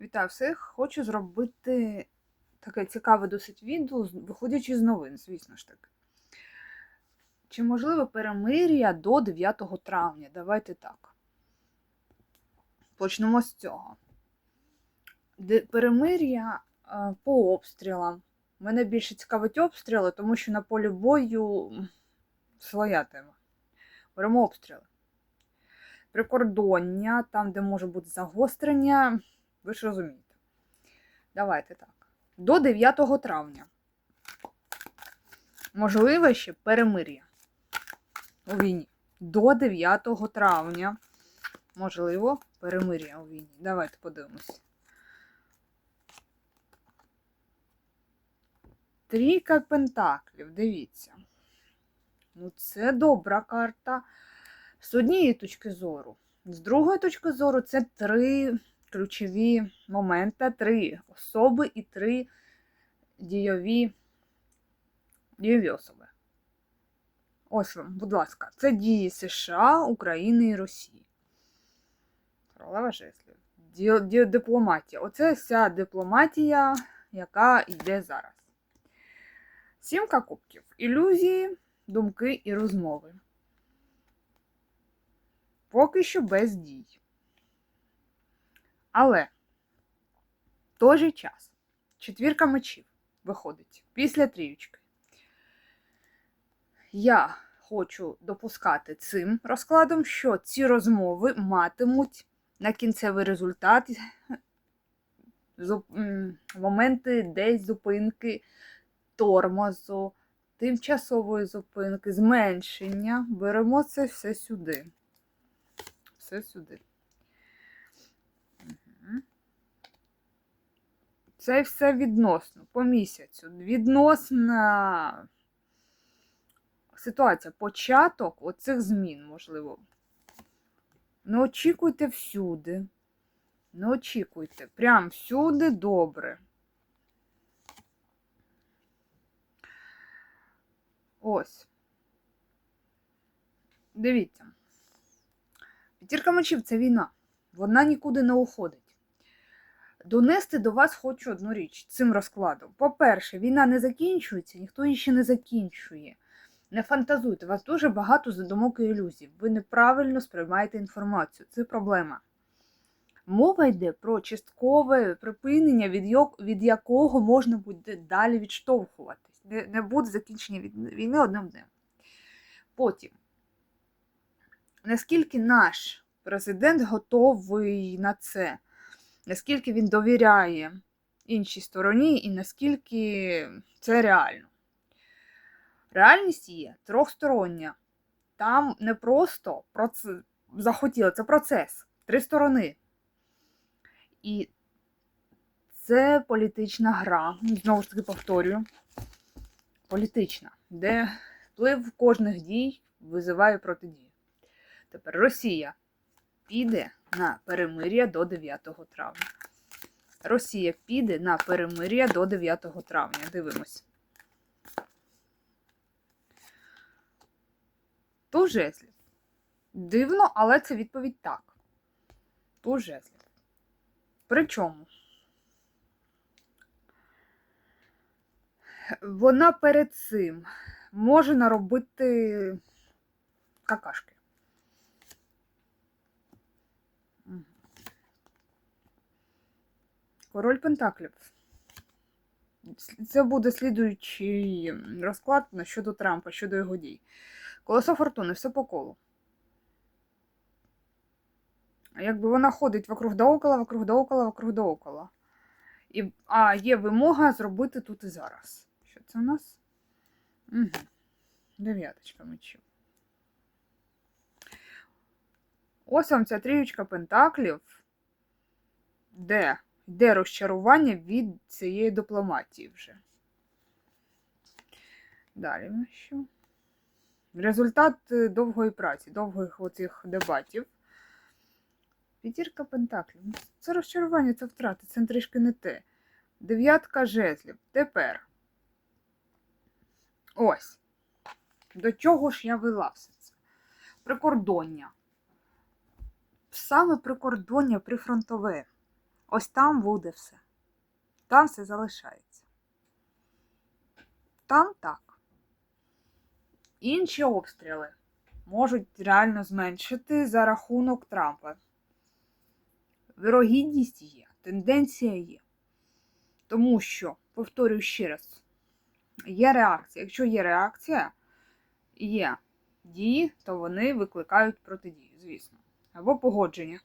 Вітаю всіх! Хочу зробити таке цікаве досить відео, виходячи з новин, звісно ж таки. Чи можливе перемир'я до 9 травня? Давайте так. Почнемо з цього. Перемир'я е, по обстрілам. Мене більше цікавить обстріли, тому що на полі бою своя тема. Беремо обстріли. Прикордоння, там, де може бути загострення, ви ж розумієте. Давайте так. До 9 травня. Можливе ще перемир'я у війні. До 9 травня. Можливо, перемир'я у війні. Давайте подивимось. Трійка пентаклів, дивіться. Ну, це добра карта. З однієї точки зору. З другої точки зору, це три ключові моменти, три особи і три дійові, дійові особи. Ось вам, будь ласка, це дії США, України і Росії. Королева жезлів. Дипломатія. Оце вся дипломатія, яка йде зараз. Сімка кубків. Ілюзії, думки і розмови. Поки що без дій. Але в той же час четвірка мечів виходить після тріючки. Я хочу допускати цим розкладом, що ці розмови матимуть на кінцевий результат моменти десь зупинки тормозу, тимчасової зупинки, зменшення. Беремо це все сюди. Все сюди. Це все відносно по місяцю. Відносна ситуація, початок оцих змін, можливо. Не очікуйте всюди. Не очікуйте. Прям всюди добре. Ось. Дивіться. П'ятірка мечів це війна. Вона нікуди не уходить. Донести до вас хочу одну річ цим розкладом. По-перше, війна не закінчується, ніхто її ще не закінчує. Не фантазуйте, у вас дуже багато задумок і ілюзій. Ви неправильно сприймаєте інформацію. Це проблема. Мова йде про часткове припинення, від, якого можна буде далі відштовхуватись. Не, буде закінчення війни одним днем. Потім, наскільки наш президент готовий на це, наскільки він довіряє іншій стороні, і наскільки це реально. Реальність є трьохстороння. Там не просто проц- захотіли, це процес. Три сторони. І це політична гра. Знову ж таки повторюю. Політична, де вплив кожних дій визиває протидію. Тепер Росія піде на перемир'я до 9 травня. Росія піде на перемир'я до 9 травня. Дивимось. Туз жезлів. Дивно, але це відповідь так. Туз жезлів. Причому вона перед цим може наробити какашки. Король Пентаклів. Це буде слідуючий розклад щодо Трампа, щодо його дій. Колесо фортуни, все по колу. Якби вона ходить вокруг да около, вокруг да около, вокруг да около. І, а є вимога зробити тут і зараз. Що це у нас? Угу. Дев'яточка мечів. Ось вам ця трієчка пентаклів, де йде розчарування від цієї дипломатії вже. Далі що? Результат е, довгої праці, довгих оцих дебатів. П'ятірка пентаклів. Це розчарування, це втрати, це трішки не те. Дев'ятка жезлів. Тепер. Ось. До чого ж я вела все це? Прикордоння. Саме прикордоння прифронтове. Ось там буде все. Там все залишається. Там так. Інші обстріли можуть реально зменшити за рахунок Трампа. Вірогідність є, тенденція є. Тому що, повторюю ще раз, є реакція. Якщо є реакція, є дії, то вони викликають протидію, звісно. Або погодження.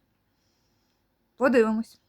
Подивимось.